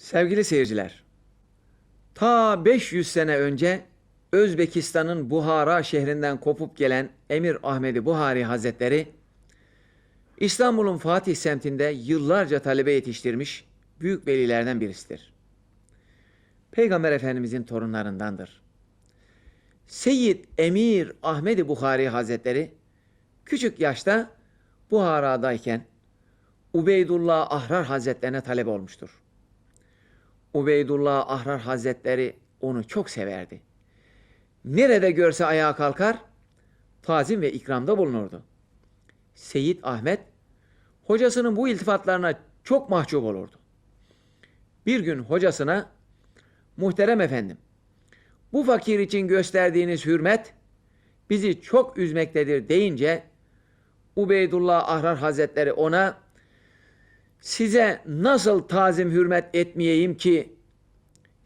Sevgili seyirciler, ta 500 sene önce Özbekistan'ın Buhara şehrinden kopup gelen Emir Ahmedi Buhari Hazretleri, İstanbul'un Fatih semtinde yıllarca talebe yetiştirmiş büyük velilerden birisidir. Peygamber Efendimizin torunlarındandır. Seyyid Emir Ahmedi Buhari Hazretleri küçük yaşta Buhara'dayken Ubeydullah Ahrar Hazretlerine talebe olmuştur. Ubeydullah Ahrar Hazretleri onu çok severdi. Nerede görse ayağa kalkar, tazim ve ikramda bulunurdu. Seyyid Ahmet, hocasının bu iltifatlarına çok mahcup olurdu. Bir gün hocasına, muhterem efendim, bu fakir için gösterdiğiniz hürmet bizi çok üzmektedir deyince, Ubeydullah Ahrar Hazretleri ona, size nasıl tazim hürmet etmeyeyim ki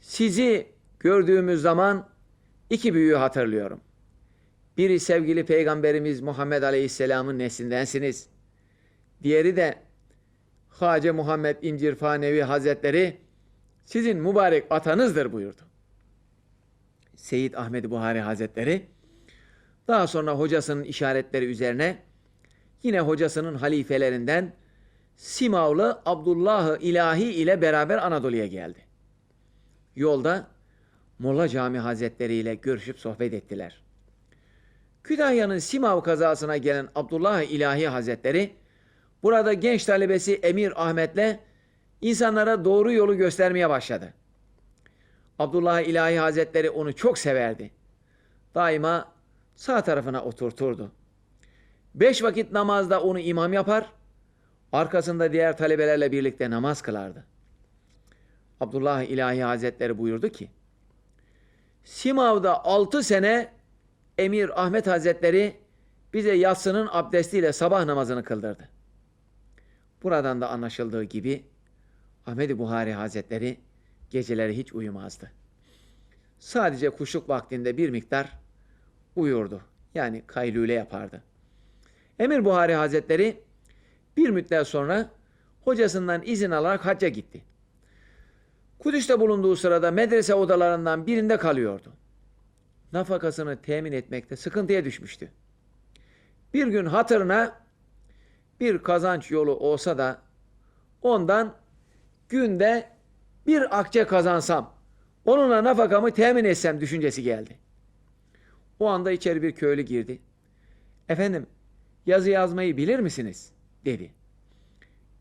sizi gördüğümüz zaman iki büyüğü hatırlıyorum. Biri sevgili peygamberimiz Muhammed Aleyhisselam'ın neslindensiniz. Diğeri de Hace Muhammed İncirfanevi Hazretleri sizin mübarek atanızdır buyurdu. Seyyid Ahmed Buhari Hazretleri daha sonra hocasının işaretleri üzerine yine hocasının halifelerinden Simavlı Abdullah İlahi ile beraber Anadolu'ya geldi. Yolda Molla Cami Hazretleri ile görüşüp sohbet ettiler. Kütahya'nın Simav kazasına gelen Abdullah İlahi Hazretleri burada genç talebesi Emir Ahmet'le insanlara doğru yolu göstermeye başladı. Abdullah İlahi Hazretleri onu çok severdi. Daima sağ tarafına oturturdu. Beş vakit namazda onu imam yapar, arkasında diğer talebelerle birlikte namaz kılardı. Abdullah İlahi Hazretleri buyurdu ki, Simav'da altı sene Emir Ahmet Hazretleri bize yatsının abdestiyle sabah namazını kıldırdı. Buradan da anlaşıldığı gibi Ahmet Buhari Hazretleri geceleri hiç uyumazdı. Sadece kuşluk vaktinde bir miktar uyurdu. Yani kaylule yapardı. Emir Buhari Hazretleri bir müddet sonra hocasından izin alarak hacca gitti. Kudüs'te bulunduğu sırada medrese odalarından birinde kalıyordu. Nafakasını temin etmekte sıkıntıya düşmüştü. Bir gün hatırına bir kazanç yolu olsa da ondan günde bir akçe kazansam, onunla nafakamı temin etsem düşüncesi geldi. O anda içeri bir köylü girdi. Efendim, yazı yazmayı bilir misiniz? Dedi.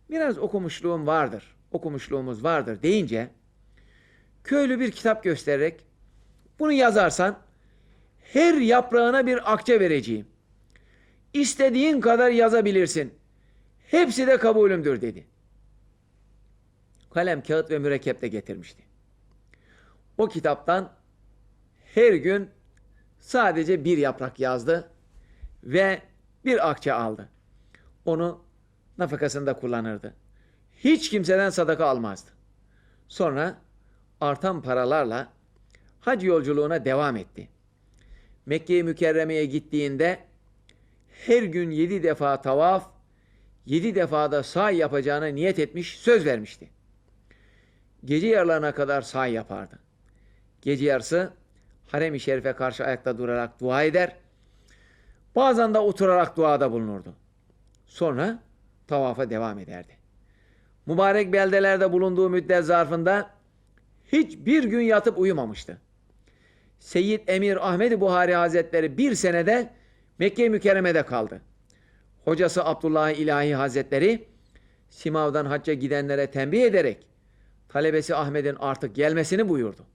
Biraz okumuşluğum vardır, okumuşluğumuz vardır deyince, köylü bir kitap göstererek, bunu yazarsan, her yaprağına bir akçe vereceğim. İstediğin kadar yazabilirsin. Hepsi de kabulümdür dedi. Kalem, kağıt ve mürekkep de getirmişti. O kitaptan her gün sadece bir yaprak yazdı ve bir akçe aldı. Onu nafakasında kullanırdı. Hiç kimseden sadaka almazdı. Sonra artan paralarla hac yolculuğuna devam etti. Mekke-i Mükerreme'ye gittiğinde her gün yedi defa tavaf, yedi defa da sa'i yapacağına niyet etmiş, söz vermişti. Gece yarılarına kadar sa'i yapardı. Gece yarısı harem-i şerife karşı ayakta durarak dua eder, bazen de oturarak duada bulunurdu. Sonra tavafa devam ederdi. Mübarek beldelerde bulunduğu müddet zarfında hiçbir gün yatıp uyumamıştı. Seyyid Emir Ahmedi Buhari Hazretleri bir senede Mekke-i Mükerreme'de kaldı. Hocası Abdullah İlahi Hazretleri Simav'dan hacca gidenlere tembih ederek talebesi Ahmet'in artık gelmesini buyurdu.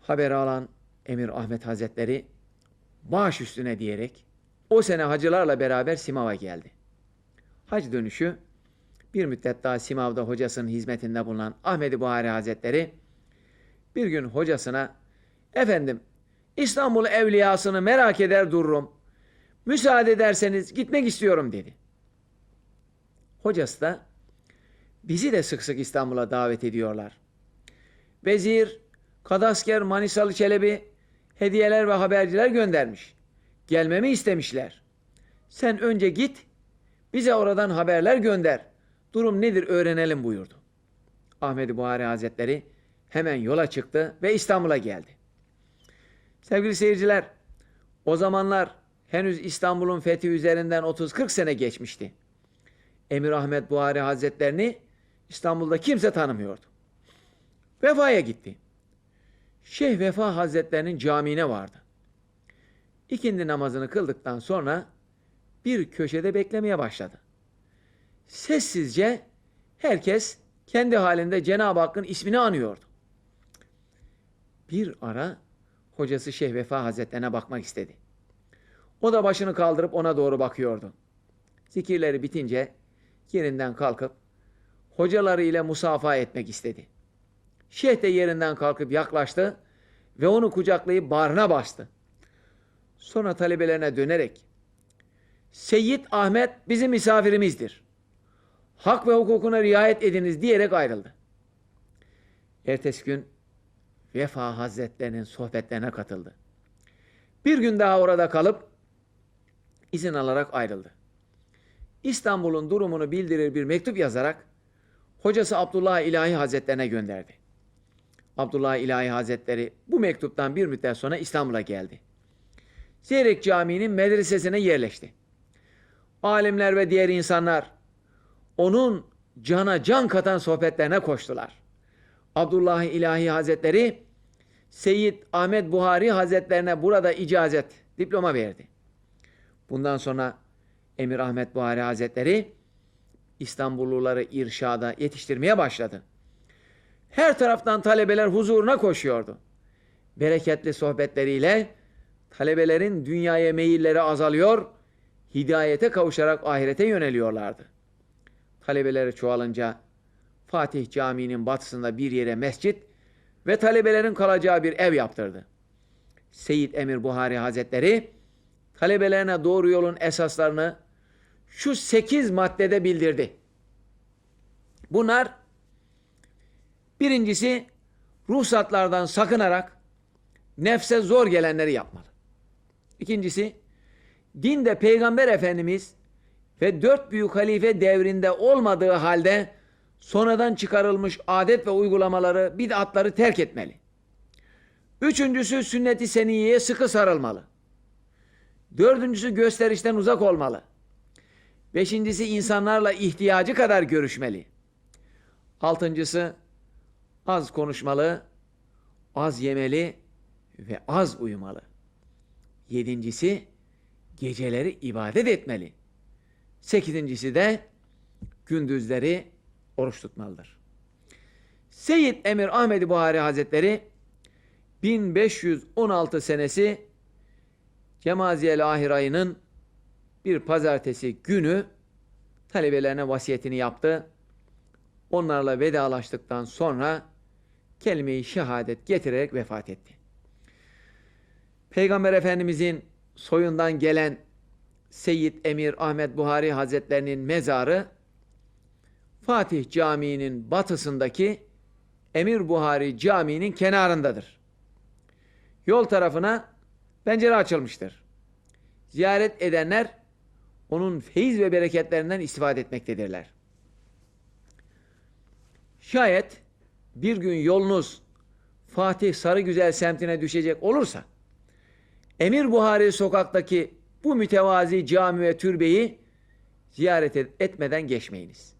Haberi alan Emir Ahmet Hazretleri baş üstüne diyerek o sene hacılarla beraber Simav'a geldi. Hac dönüşü bir müddet daha Simav'da hocasının hizmetinde bulunan Ahmet Buhari Hazretleri bir gün hocasına efendim İstanbul evliyasını merak eder dururum. Müsaade ederseniz gitmek istiyorum dedi. Hocası da bizi de sık sık İstanbul'a davet ediyorlar. Vezir, Kadasker, Manisalı Çelebi hediyeler ve haberciler göndermiş. Gelmemi istemişler. Sen önce git, bize oradan haberler gönder. Durum nedir öğrenelim buyurdu. Ahmedi Buhari Hazretleri hemen yola çıktı ve İstanbul'a geldi. Sevgili seyirciler, o zamanlar henüz İstanbul'un fethi üzerinden 30-40 sene geçmişti. Emir Ahmet Buhari Hazretlerini İstanbul'da kimse tanımıyordu. Vefa'ya gitti. Şeyh Vefa Hazretlerinin camiine vardı. İkindi namazını kıldıktan sonra bir köşede beklemeye başladı. Sessizce herkes kendi halinde Cenab-ı Hakk'ın ismini anıyordu. Bir ara hocası Şeyh Vefa Hazretlerine bakmak istedi. O da başını kaldırıp ona doğru bakıyordu. Zikirleri bitince yerinden kalkıp hocaları ile musafa etmek istedi. Şeyh de yerinden kalkıp yaklaştı ve onu kucaklayıp bağrına bastı. Sonra talebelerine dönerek Seyyid Ahmet bizim misafirimizdir. Hak ve hukukuna riayet ediniz diyerek ayrıldı. Ertesi gün Vefa Hazretlerinin sohbetlerine katıldı. Bir gün daha orada kalıp izin alarak ayrıldı. İstanbul'un durumunu bildirir bir mektup yazarak hocası Abdullah İlahi Hazretlerine gönderdi. Abdullah İlahi Hazretleri bu mektuptan bir müddet sonra İstanbul'a geldi. Zeyrek Camii'nin medresesine yerleşti. Alimler ve diğer insanlar onun cana can katan sohbetlerine koştular. Abdullah İlahi Hazretleri Seyyid Ahmet Buhari Hazretlerine burada icazet, diploma verdi. Bundan sonra Emir Ahmet Buhari Hazretleri İstanbulluları irşada yetiştirmeye başladı. Her taraftan talebeler huzuruna koşuyordu. Bereketli sohbetleriyle talebelerin dünyaya meyilleri azalıyor, hidayete kavuşarak ahirete yöneliyorlardı. Talebeleri çoğalınca Fatih Camii'nin batısında bir yere mescit ve talebelerin kalacağı bir ev yaptırdı. Seyyid Emir Buhari Hazretleri talebelerine doğru yolun esaslarını şu sekiz maddede bildirdi. Bunlar birincisi ruhsatlardan sakınarak nefse zor gelenleri yapmalı. İkincisi dinde Peygamber Efendimiz ve dört büyük halife devrinde olmadığı halde sonradan çıkarılmış adet ve uygulamaları, bid'atları terk etmeli. Üçüncüsü sünnet-i seniyeye sıkı sarılmalı. Dördüncüsü gösterişten uzak olmalı. Beşincisi insanlarla ihtiyacı kadar görüşmeli. Altıncısı az konuşmalı, az yemeli ve az uyumalı. Yedincisi geceleri ibadet etmeli. Sekizincisi de gündüzleri oruç tutmalıdır. Seyyid Emir Ahmedi Buhari Hazretleri 1516 senesi Cemaziyel Ahir ayının bir pazartesi günü talebelerine vasiyetini yaptı. Onlarla vedalaştıktan sonra kelime-i şehadet getirerek vefat etti. Peygamber Efendimizin soyundan gelen Seyyid Emir Ahmet Buhari Hazretlerinin mezarı Fatih Camii'nin batısındaki Emir Buhari Camii'nin kenarındadır. Yol tarafına pencere açılmıştır. Ziyaret edenler onun feyiz ve bereketlerinden istifade etmektedirler. Şayet bir gün yolunuz Fatih Sarıgüzel semtine düşecek olursa Emir Buhari sokaktaki bu mütevazi cami ve türbeyi ziyaret etmeden geçmeyiniz.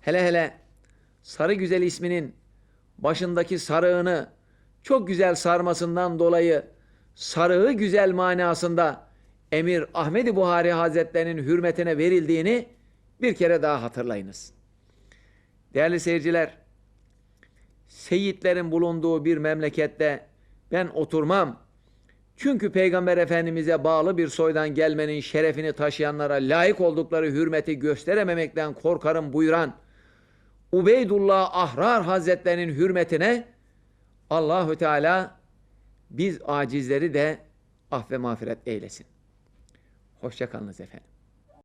Hele hele Sarı Güzel isminin başındaki sarığını çok güzel sarmasından dolayı sarığı güzel manasında Emir Ahmedi Buhari Hazretlerinin hürmetine verildiğini bir kere daha hatırlayınız. Değerli seyirciler, seyitlerin bulunduğu bir memlekette ben oturmam. Çünkü Peygamber Efendimiz'e bağlı bir soydan gelmenin şerefini taşıyanlara layık oldukları hürmeti gösterememekten korkarım buyuran Ubeydullah Ahrar Hazretlerinin hürmetine Allahü Teala biz acizleri de af ve mağfiret eylesin. Hoşçakalınız efendim.